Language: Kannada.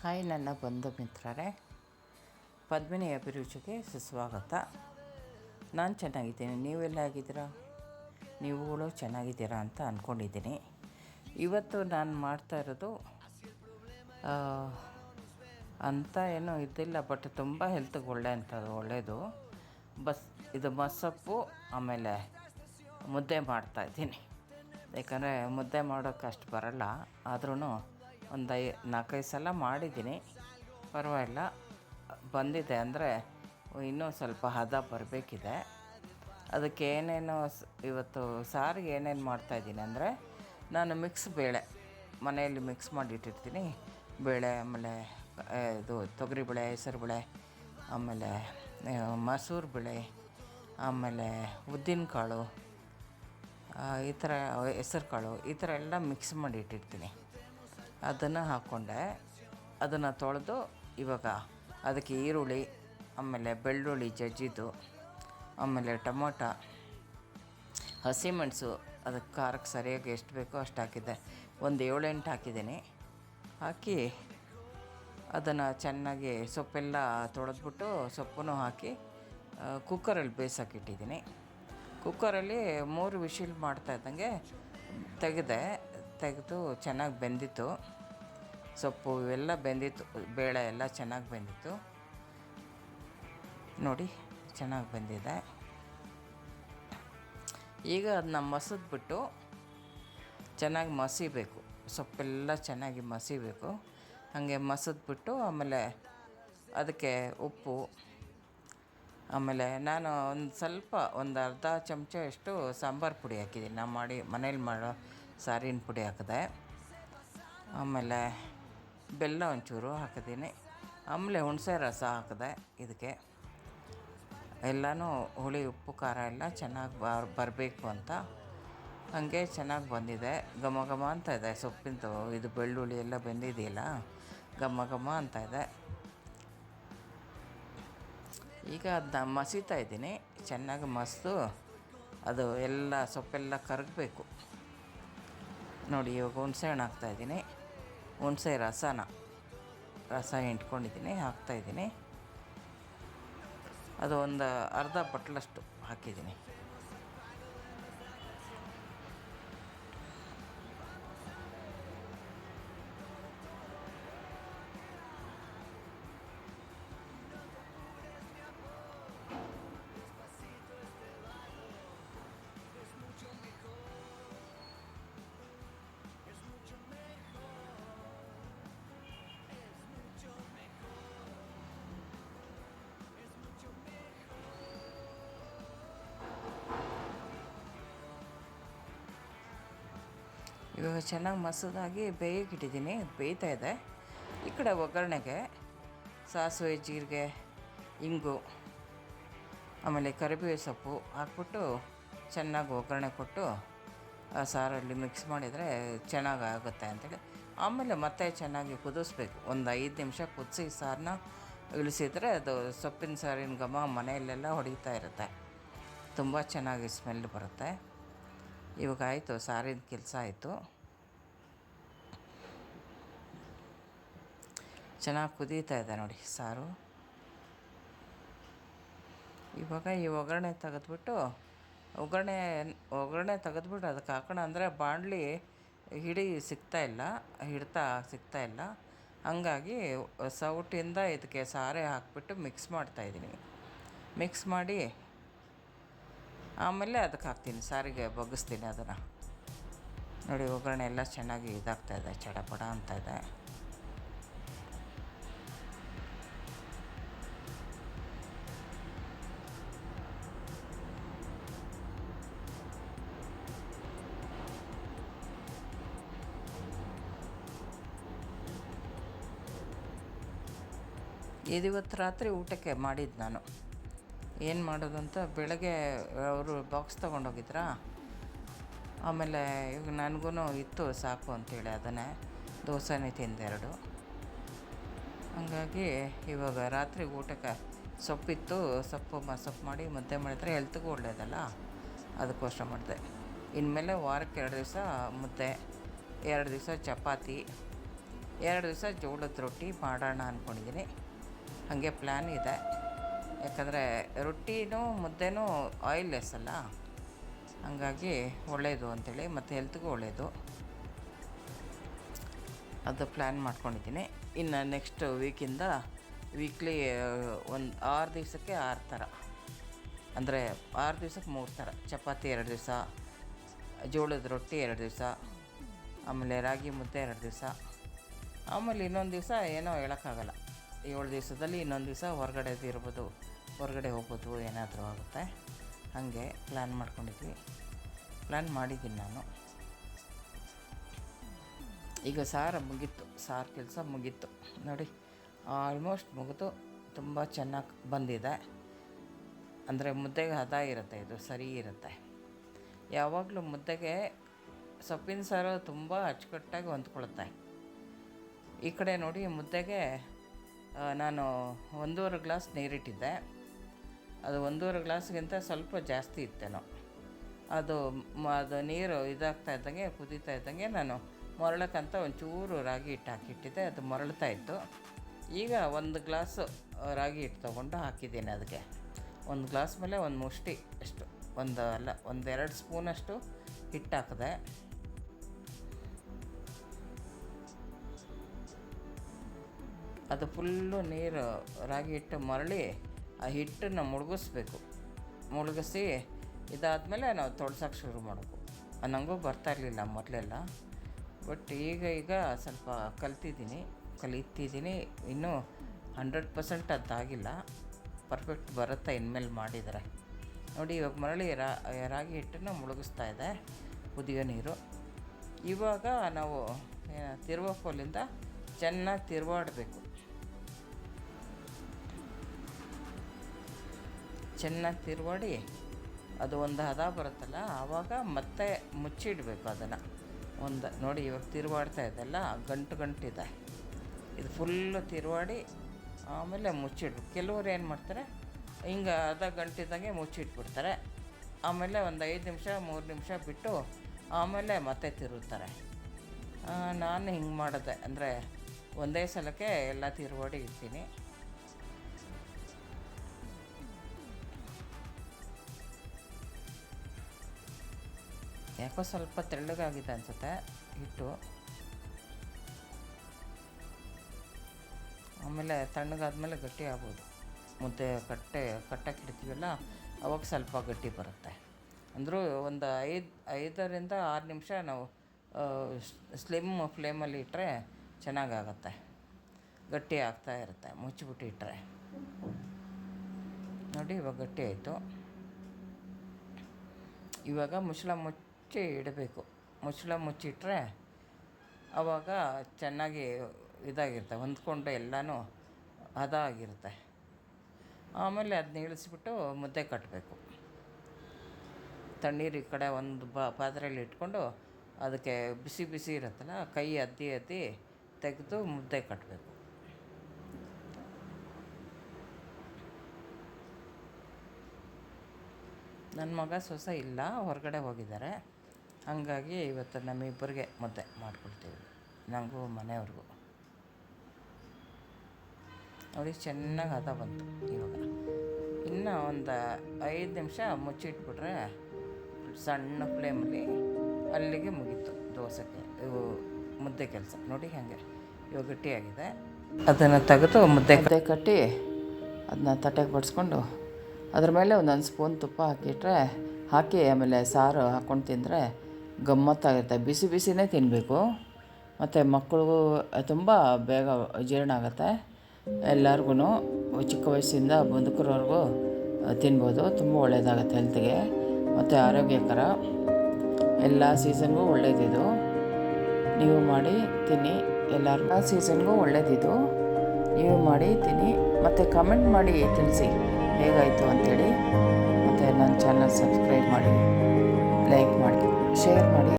ಹಾಯ್ ನನ್ನ ಬಂಧು ಮಿತ್ರರೇ, ಪದ್ಮಿನಿ ಅಭಿರುಚಿಗೆ ಸುಸ್ವಾಗತ. ನಾನು ಚೆನ್ನಾಗಿದ್ದೀನಿ ನೀವೆಲ್ಲ ಆಗಿದ್ದೀರಾ ನೀವುಗಳು ಚೆನ್ನಾಗಿದ್ದೀರಾ ಅಂತ ಅಂದ್ಕೊಂಡಿದ್ದೀನಿ ಇವತ್ತು ನಾನು ಮಾಡ್ತಾ ಇರೋದು ಅಂತ ಏನೂ ಇದ್ದಿಲ್ಲ ಬಟ್ ತುಂಬ ಹೆಲ್ತ್ಗೆ ಒಳ್ಳೆ ಅಂಥದ್ದು ಒಳ್ಳೆಯದು ಬಸ್, ಇದು ಮಸಪ್ಪು, ಆಮೇಲೆ ಮುದ್ದೆ ಮಾಡ್ತಾಯಿದ್ದೀನಿ ಯಾಕಂದರೆ ಮುದ್ದೆ ಮಾಡೋಕ್ಕೆ ಅಷ್ಟು ಬರಲ್ಲ ಆದ್ರೂ ಒಂದು ಐ ನಾಲ್ಕೈದು ಸಲ ಮಾಡಿದ್ದೀನಿ. ಪರವಾಗಿಲ್ಲ. ಬಂದಿದೆ ಅಂದರೆ ಇನ್ನೂ ಸ್ವಲ್ಪ ಹದ ಬರಬೇಕಿದೆ. ಅದಕ್ಕೆ ಏನೇನು ಇವತ್ತು ಸಾರಿಗೆ ಏನೇನು ಮಾಡ್ತಾಯಿದ್ದೀನಿ ಅಂದರೆ ನಾನು ಮಿಕ್ಸ್ ಬೇಳೆ ಮನೆಯಲ್ಲಿ ಮಿಕ್ಸ್ ಮಾಡಿಟ್ಟಿರ್ತೀನಿ. ಬೇಳೆ ಆಮೇಲೆ ಇದು ತೊಗರಿಬೇಳೆ ಹೆಸರುಬೇಳೆ ಆಮೇಲೆ ಆ, ಮಸೂರು ಬೇಳೆ ಆಮೇಲೆ ಉದ್ದಿನಕಾಳು ಈ ಥರ ಹೆಸರು ಕಾಳು ಈ ಥರ ಎಲ್ಲ ಮಿಕ್ಸ್ ಮಾಡಿ ಇಟ್ಟಿರ್ತೀನಿ ಅದನ್ನು ಹಾಕ್ಕೊಂಡೆ ಅದನ್ನು ತೊಳೆದು ಇವಾಗ ಅದಕ್ಕೆ ಈರುಳ್ಳಿ, ಆಮೇಲೆ ಬೆಳ್ಳುಳ್ಳಿ ಜಜ್ಜಿದ್ದು, ಆಮೇಲೆ ಟೊಮೊಟ, ಹಸಿಮೆಣಸು, ಅದಕ್ಕೆ ಖಾರಕ್ಕೆ ಸರಿಯಾಗಿ ಎಷ್ಟು ಬೇಕೋ ಅಷ್ಟು ಹಾಕಿದ್ದೆ. ಒಂದು ಏಳೆಂಟು ಹಾಕಿದ್ದೀನಿ. ಹಾಕಿ ಅದನ್ನು ಚೆನ್ನಾಗಿ ಸೊಪ್ಪೆಲ್ಲ ತೊಳೆದ್ಬಿಟ್ಟು ಸೊಪ್ಪನ್ನು ಹಾಕಿ ಕುಕ್ಕರಲ್ಲಿ ಬೇಯಿಸೋಕ್ಕಿಟ್ಟಿದ್ದೀನಿ ಕುಕ್ಕರಲ್ಲಿ ಮೂರು ವಿಶಿಲ್ ಮಾಡ್ತಾ ಇದ್ದಂಗೆ ತೆಗೆದೆ. ತೆಗೆದು ಚೆನ್ನಾಗಿ ಬೆಂದಿತ್ತು. ಸೊಪ್ಪು ಇವೆಲ್ಲ ಬೆಂದಿತ್ತು, ಬೇಳೆ ಎಲ್ಲ ಚೆನ್ನಾಗಿ ಬೆಂದಿತ್ತು. ನೋಡಿ, ಚೆನ್ನಾಗಿ ಬೆಂದಿದೆ. ಈಗ ಅದನ್ನ ಮಸಿದ್ಬಿಟ್ಟು ಚೆನ್ನಾಗಿ ಮಸಿಬೇಕು. ಸೊಪ್ಪೆಲ್ಲ ಚೆನ್ನಾಗಿ ಮಸಿಬೇಕು. ಹಾಗೆ ಮಸಿದ್ಬಿಟ್ಟು ಆಮೇಲೆ ಅದಕ್ಕೆ ಉಪ್ಪು, ಆಮೇಲೆ ನಾನು ಒಂದು ಸ್ವಲ್ಪ ಒಂದು ಅರ್ಧ ಚಮಚ ಸಾಂಬಾರು ಪುಡಿ ಹಾಕಿದ್ದೀನಿ. ನಾನು ಮಾಡಿ ಮನೇಲಿ ಮಾಡೋ ಸಾರಿನ ಪುಡಿ ಹಾಕಿದೆ. ಆಮೇಲೆ ಬೆಲ್ಲ ಒಂಚೂರು ಹಾಕಿದ್ದೀನಿ. ಆಮೇಲೆ ಹುಣಸೆ ರಸ ಹಾಕಿದೆ ಇದಕ್ಕೆ. ಎಲ್ಲನೂ ಹುಳಿ, ಉಪ್ಪು, ಖಾರ ಎಲ್ಲ ಚೆನ್ನಾಗಿ ಬರ್ ಬರಬೇಕು ಅಂತ. ಹಾಗೆ ಚೆನ್ನಾಗಿ ಬಂದಿದೆ. ಘಮ ಘಮ ಅಂತ ಇದೆ ಸೊಪ್ಪಿಂದು, ಇದು ಬೆಳ್ಳುಳ್ಳಿ ಎಲ್ಲ ಬೆಂದಿದೆಯಲ್ಲ, ಘಮ ಘಮ ಅಂತ ಇದೆ. ಈಗ ಅದನ್ನ ಮಸೀತಾ ಇದ್ದೀನಿ. ಚೆನ್ನಾಗಿ ಮಸಿದು ಅದು ಎಲ್ಲ ಸೊಪ್ಪೆಲ್ಲ ಕರಗಬೇಕು. ನೋಡಿ, ಇವಾಗ ಹುಣಸೆ ಹಣ್ಣು ಹಾಕ್ತಾಯಿದ್ದೀನಿ ಹುಣಸೆ ರಸನ, ರಸ ಹಿಂಡ್ಕೊಂಡಿದ್ದೀನಿ ಹಾಕ್ತಾಯಿದ್ದೀನಿ ಅದು ಒಂದು ಅರ್ಧ ಬಟ್ಲಷ್ಟು ಹಾಕಿದ್ದೀನಿ. ಇವಾಗ ಚೆನ್ನಾಗಿ ಮಸದಾಗಿ ಬೇಯಕ್ಕಿಟ್ಟಿದ್ದೀನಿ ಬೇಯ್ತಾ ಇದೆ. ಈ ಕಡೆ ಒಗ್ಗರಣೆಗೆ ಸಾಸಿವೆ, ಜೀರಿಗೆ, ಇಂಗು, ಆಮೇಲೆ ಕರಿಬೇವು ಸೊಪ್ಪು ಹಾಕ್ಬಿಟ್ಟು ಚೆನ್ನಾಗಿ ಒಗ್ಗರಣೆ ಕೊಟ್ಟು ಆ ಸಾರಲ್ಲಿ ಮಿಕ್ಸ್ ಮಾಡಿದರೆ ಚೆನ್ನಾಗಿ ಆಗುತ್ತೆ ಅಂತೇಳಿ. ಆಮೇಲೆ ಮತ್ತೆ ಚೆನ್ನಾಗಿ ಕುದಿಸ್ಬೇಕು. ಒಂದು ಐದು ನಿಮಿಷ ಕುದಿಸಿ ಸಾರನ್ನ ಇಳಿಸಿದರೆ ಅದು ಸೊಪ್ಪಿನ ಸಾರಿನ ಘಮ ಮನೆಯಲ್ಲೆಲ್ಲ ಹೊಡಿತಾ ಇರುತ್ತೆ. ತುಂಬ ಚೆನ್ನಾಗಿ ಸ್ಮೆಲ್ ಬರುತ್ತೆ. ಇವಾಗ ಆಯಿತು ಸಾರಿನ ಕೆಲಸ ಆಯಿತು. ಚೆನ್ನಾಗಿ ಕುದೀತಾ ಇದೆ ನೋಡಿ ಸಾರು. ಇವಾಗ ಈ ಒಗ್ಗರಣೆ ತೆಗೆದ್ಬಿಟ್ಟು, ಒಗ್ಗರಣೆ ಒಗ್ಗರಣೆ ತೆಗೆದ್ಬಿಟ್ಟು ಅದಕ್ಕೆ ಹಾಕೋಣ ಅಂದರೆ ಬಾಣಲಿ ಹಿಡಿ ಸಿಗ್ತಾ ಇಲ್ಲ, ಹಿಡ್ತಾ ಸಿಗ್ತಾ ಇಲ್ಲ. ಹಂಗಾಗಿ ಸೌಟಿಂದ ಇದಕ್ಕೆ ಸಾರೆ ಹಾಕ್ಬಿಟ್ಟು ಮಿಕ್ಸ್ ಮಾಡ್ತಾಯಿದ್ದೀನಿ ಮಿಕ್ಸ್ ಮಾಡಿ ಆಮೇಲೆ ಅದಕ್ಕೆ ಹಾಕ್ತೀನಿ ಸಾರಿಗೆ ಬಗ್ಗಿಸ್ತೀನಿ ಅದನ್ನು. ನೋಡಿ, ಒಗ್ಗರಣೆ ಎಲ್ಲ ಚೆನ್ನಾಗಿ ಇದಾಗ್ತಾ ಇದೆ, ಚಡಪಡ ಅಂತ ಇದೆ. ಇದಿವತ್ತು ರಾತ್ರಿ ಊಟಕ್ಕೆ ಮಾಡಿದ್ದು ನಾನು. ಏನು ಮಾಡೋದು ಅಂತ ಬೆಳಗ್ಗೆ ಅವರು ಬಾಕ್ಸ್ ತೊಗೊಂಡೋಗಿದ್ರಾ? ಆಮೇಲೆ ಇವಾಗ ನನಗೂ ಇತ್ತು ಸಾಕು ಅಂತೇಳಿ ಅದನ್ನೇ. ದೋಸೆನೇ ತಿಂದೆರಡು ಹಂಗಾಗಿ ಇವಾಗ ರಾತ್ರಿ ಊಟಕ್ಕೆ ಸೊಪ್ಪಿತ್ತು, ಸೊಪ್ಪು ಮ, ಸೊಪ್ಪು ಮಾಡಿ ಮುದ್ದೆ ಮಾಡಿದ್ರೆ ಹೆಲ್ತ್ಗೂ ಒಳ್ಳೆಯದಲ್ಲ ಅದಕ್ಕೋಸ್ಕರ ಮಾಡಿದೆ. ಇನ್ಮೇಲೆ ವಾರಕ್ಕೆ ಎರಡು ದಿವಸ ಮುದ್ದೆ, ಎರಡು ದಿವಸ ಚಪಾತಿ, ಎರಡು ದಿವಸ ಜೋಳದ ರೊಟ್ಟಿ ಮಾಡೋಣ ಅಂದ್ಕೊಂಡಿದ್ದೀನಿ ಹಾಗೆ ಪ್ಲ್ಯಾನ್ ಇದೆ. ಯಾಕಂದರೆ ರೊಟ್ಟಿನೂ ಮುದ್ದೆನೂ ಆಯಿಲ್ಲೆಸ್ ಅಲ್ಲ. ಹಾಗಾಗಿ ಒಳ್ಳೆಯದು ಅಂಥೇಳಿ ಮತ್ತು ಹೆಲ್ತ್ಗೂ ಒಳ್ಳೆಯದು ಅದು ಪ್ಲ್ಯಾನ್ ಮಾಡ್ಕೊಂಡಿದ್ದೀನಿ. ಇನ್ನು ನೆಕ್ಸ್ಟ್ ವೀಕಿಂದ ವೀಕ್ಲಿ ಒಂದು ಆರು ದಿವಸಕ್ಕೆ ಆರು ಥರ. ಅಂದರೆ ಆರು ದಿವ್ಸಕ್ಕೆ ಮೂರು ಥರ. ಚಪಾತಿ ಎರಡು ದಿವಸ, ಜೋಳದ ರೊಟ್ಟಿ ಎರಡು ದಿವಸ, ಆಮೇಲೆ ರಾಗಿ ಮುದ್ದೆ ಎರಡು ದಿವಸ. ಆಮೇಲೆ ಇನ್ನೊಂದು ದಿವಸ ಏನೋ ಹೇಳೋಕ್ಕಾಗಲ್ಲ. ಏಳು ದಿವಸದಲ್ಲಿ ಇನ್ನೊಂದು ದಿವಸ ಹೊರಗಡೆದು ಇರ್ಬೋದು. ಹೊರಗಡೆ ಹೋಗೋದು ಏನಾದರೂ ಆಗುತ್ತೆ. ಹಾಗೆ ಪ್ಲ್ಯಾನ್ ಮಾಡ್ಕೊಂಡಿದ್ವಿ. ಪ್ಲ್ಯಾನ್ ಮಾಡಿದ್ದೀನಿ ನಾನು. ಈಗ ಸಾರ ಮುಗೀತು. ಸಾರು ಕೆಲಸ ಮುಗೀತು. ನೋಡಿ ಆಲ್ಮೋಸ್ಟ್ ಮುಗಿದು ತುಂಬ ಚೆನ್ನಾಗಿ ಬಂದಿದೆ. ಅಂದರೆ ಮುದ್ದೆಗೆ ಹದ ಇರುತ್ತೆ, ಇದು ಸರಿ ಇರುತ್ತೆ. ಯಾವಾಗಲೂ ಮುದ್ದೆಗೆ ಸೊಪ್ಪಿನ ಸಾರು ತುಂಬ ಅಚ್ಚುಕಟ್ಟಾಗಿ ಹೊಂದ್ಕೊಳುತ್ತೆ. ಈ ಕಡೆ ನೋಡಿ ಮುದ್ದೆಗೆ ನಾನು ಒಂದೂವರೆ ಗ್ಲಾಸ್ ನೀರಿಟ್ಟಿದ್ದೆ. ಅದು ಒಂದೂವರೆ ಗ್ಲಾಸ್ಗಿಂತ ಸ್ವಲ್ಪ ಜಾಸ್ತಿ ಇತ್ತೇನೋ ಅದು ಅದು ನೀರು ಇದಾಗ್ತಾ ಇದ್ದಂಗೆ, ಕುದೀತಾ ಇದ್ದಂಗೆ ನಾನು ಮರಳಕ್ಕಂತ ಒಂಚೂರು ರಾಗಿ ಹಿಟ್ಟು ಹಾಕಿಟ್ಟಿದ್ದೆ, ಅದು ಮರಳ್ತಾ ಇತ್ತು. ಈಗ ಒಂದು ಗ್ಲಾಸು ರಾಗಿ ಹಿಟ್ಟು ತೊಗೊಂಡು ಹಾಕಿದ್ದೀನಿ ಅದಕ್ಕೆ. ಒಂದು ಗ್ಲಾಸ್ ಮೇಲೆ ಒಂದು ಮುಷ್ಟಿ ಅಷ್ಟು, ಒಂದು ಅಲ್ಲ ಒಂದೆರಡು ಸ್ಪೂನಷ್ಟು ಹಿಟ್ಟು ಹಾಕಿದೆ. ಅದು ಫುಲ್ಲು ನೀರು ರಾಗಿ ಹಿಟ್ಟು ಮರಳಿ ಆ ಹಿಟ್ಟನ್ನು ಮುಳುಗಿಸ್ಬೇಕು. ಮುಳುಗಿಸಿ ಇದಾದಮೇಲೆ ನಾವು ತೊಳ್ಸೋಕೆ ಶುರು ಮಾಡಬೇಕು. ನನಗೂ ಬರ್ತಾ ಇರಲಿಲ್ಲ ಮೊದಲೆಲ್ಲ. ಬಟ್ ಈಗ ಈಗ ಸ್ವಲ್ಪ ಕಲ್ತಿದ್ದೀನಿ. ಕಲಿತಿದ್ದೀನಿ. ಇನ್ನೂ ಹಂಡ್ರೆಡ್ ಪರ್ಸೆಂಟ್ ಅದಾಗಿಲ್ಲ ಪರ್ಫೆಕ್ಟ್ ಬರುತ್ತೆ ಇನ್ಮೇಲೆ ಮಾಡಿದರೆ. ನೋಡಿ, ಇವಾಗ ಮರಳಿ ರಾ, ರಾಗಿ ಹಿಟ್ಟನ್ನು ಮುಳುಗಿಸ್ತಾ ಇದೆ ಕುದಿಯೋ ನೀರು. ಇವಾಗ ನಾವು ತಿರುವ ಕೋಲಿಂದ ಚೆನ್ನಾಗಿ ತಿರುವಾಡಬೇಕು. ಚೆನ್ನಾಗಿ ತಿರುವಾಡಿ ಅದು ಒಂದು ಹದ ಬರುತ್ತಲ್ಲ, ಆವಾಗ ಮತ್ತೆ ಮುಚ್ಚಿಡಬೇಕು ಅದನ್ನು. ಒಂದು ನೋಡಿ, ಇವಾಗ ತಿರುವಾಡ್ತಾ ಇದೆಲ್ಲ ಗಂಟು ಗಂಟಿದೆ. ಇದು ಫುಲ್ಲು ತಿರುವಾಡಿ, ಆಮೇಲೆ ಮುಚ್ಚಿಡ್ಬೇಕು. ಕೆಲವರು ಏನು ಮಾಡ್ತಾರೆ, ಹಿಂಗೆ ಅರ್ಧ ಗಂಟಿದ್ದಂಗೆ ಮುಚ್ಚಿಟ್ಬಿಡ್ತಾರೆ. ಆಮೇಲೆ ಒಂದು ಐದು ನಿಮಿಷ, ಮೂರು ನಿಮಿಷ ಬಿಟ್ಟು ಆಮೇಲೆ ಮತ್ತೆ ತಿರುತ್ತಾರೆ ನಾನು ಹಿಂಗೆ ಮಾಡಿದೆ, ಅಂದರೆ ಒಂದೇ ಸಲಕ್ಕೆ ಎಲ್ಲ ತಿರುವಾಡಿ ಇಡ್ತೀನಿ. ಯಾಕೋ ಸ್ವಲ್ಪ ತೆಳ್ಳಗಾಗಿದೆ ಅನ್ಸುತ್ತೆ, ಹಿಟ್ಟು. ಆಮೇಲೆ ತಣ್ಣಗಾದ್ಮೇಲೆ ಗಟ್ಟಿ ಆಗ್ಬೋದು. ಮುದ್ದೆ ಕಟ್ಟೆ ಕಟ್ಟಕ್ಕೆ ಇಡ್ತೀವಲ್ಲ ಅವಾಗ ಸ್ವಲ್ಪ ಗಟ್ಟಿ ಬರುತ್ತೆ. ಅಂದರೂ ಒಂದು ಐದು, ಐದರಿಂದ ಆರು ನಿಮಿಷ ನಾವು ಸ್ಲಿಮ್ ಫ್ಲೇಮಲ್ಲಿ ಇಟ್ಟರೆ ಚೆನ್ನಾಗಾಗತ್ತೆ. ಗಟ್ಟಿ ಆಗ್ತಾ ಇರುತ್ತೆ, ಮುಚ್ಚಿಬಿಟ್ಟು ಇಟ್ಟರೆ ನೋಡಿ ಇವಾಗ ಗಟ್ಟಿ ಆಯಿತು. ಇವಾಗ ಮುಚ್ಚಳ ಮುಚ್ಚಿ ಇಡಬೇಕು. ಮುಚ್ಚಳ ಮುಚ್ಚಿಟ್ರೆ ಆವಾಗ ಚೆನ್ನಾಗಿ ಇದಾಗಿರುತ್ತೆ, ಹೊಂದ್ಕೊಂಡು ಎಲ್ಲನೂ ಹದ ಆಗಿರುತ್ತೆ ಆಮೇಲೆ ಅದನ್ನ ಇಳಿಸ್ಬಿಟ್ಟು ಮುದ್ದೆ ಕಟ್ಟಬೇಕು ತಣ್ಣೀರು ಈ ಕಡೆ ಒಂದು ಬ, ಪಾತ್ರೆಯಲ್ಲಿ ಇಟ್ಕೊಂಡು ಅದಕ್ಕೆ ಬಿಸಿ ಬಿಸಿ ಇರುತ್ತಲ್ಲ, ಕೈ ಅದ್ದಿ ಅದ್ದಿ ತೆಗೆದು ಮುದ್ದೆ ಕಟ್ಟಬೇಕು ನನ್ನ ಮಗ ಸೊಸೆ ಇಲ್ಲ, ಹೊರಗಡೆ ಹೋಗಿದ್ದಾರೆ. ಹಾಗಾಗಿ ಇವತ್ತು ನಮ್ಮಿಬ್ಬರಿಗೆ ಮುದ್ದೆ ಮಾಡ್ಕೊಳ್ತೀವಿ ನನಗೂ ಮನೆಯವ್ರಿಗೂ. ನೋಡಿ, ಚೆನ್ನಾಗಿ ಹದ ಬಂತು ಇವಾಗ. ಇನ್ನು ಒಂದು ಐದು ನಿಮಿಷ ಮುಚ್ಚಿಟ್ಬಿಟ್ರೆ ಸಣ್ಣ ಫ್ಲೇಮಲ್ಲಿ ಅಲ್ಲಿಗೆ ಮುಗೀತು ದೋಸೆಗೆ, ಇವು ಮುದ್ದೆ ಕೆಲಸ. ನೋಡಿ ಹಾಗೆ ಇವು ಗಟ್ಟಿಯಾಗಿದೆ. ಅದನ್ನು ತೆಗೆದು ಮುದ್ದೆ ಮುದ್ದೆ ಕಟ್ಟಿ ಅದನ್ನ ತಟ್ಟೆಗೆ ಬಡಿಸ್ಕೊಂಡು ಅದ್ರ ಮೇಲೆ ಒಂದೊಂದು ಸ್ಪೂನ್ ತುಪ್ಪ ಹಾಕಿಟ್ರೆ ಹಾಕಿ ಆಮೇಲೆ ಸಾರು ಹಾಕ್ಕೊಂಡು ತಿಂದರೆ ಗಮ್ಮತ್ತಾಗುತ್ತೆ. ಬಿಸಿ ಬಿಸಿನೇ ತಿನ್ನಬೇಕು ಮತ್ತು ಮಕ್ಕಳಿಗೂ ತುಂಬ ಬೇಗ ಜೀರ್ಣ ಆಗುತ್ತೆ. ಎಲ್ಲರಿಗೂ ಚಿಕ್ಕ ವಯಸ್ಸಿಂದ ಮುದುಕರವರೆಗೂ ತಿನ್ಬೋದು. ತುಂಬ ಒಳ್ಳೆಯದಾಗುತ್ತೆ ಹೆಲ್ತ್ಗೆ. ಮತ್ತು ಆರೋಗ್ಯಕರ. ಎಲ್ಲ ಸೀಸನ್ಗೂ ಒಳ್ಳೇದಿದು. ನೀವು ಮಾಡಿ, ತಿನ್ನಿ ಎಲ್ಲರ ಸೀಸನ್ಗೂ ಒಳ್ಳೇದಿದು. ನೀವು ಮಾಡಿ, ತಿನ್ನಿ. ಮತ್ತು ಕಮೆಂಟ್ ಮಾಡಿ ತಿಳಿಸಿ ಹೇಗಾಯಿತು ಅಂಥೇಳಿ ಮತ್ತು ನನ್ನ ಚಾನಲ್ ಸಬ್ಸ್ಕ್ರೈಬ್ ಮಾಡಿ. ಲೈಕ್ ಮಾಡಿ. ಶೇರ್ ಮಾಡಿ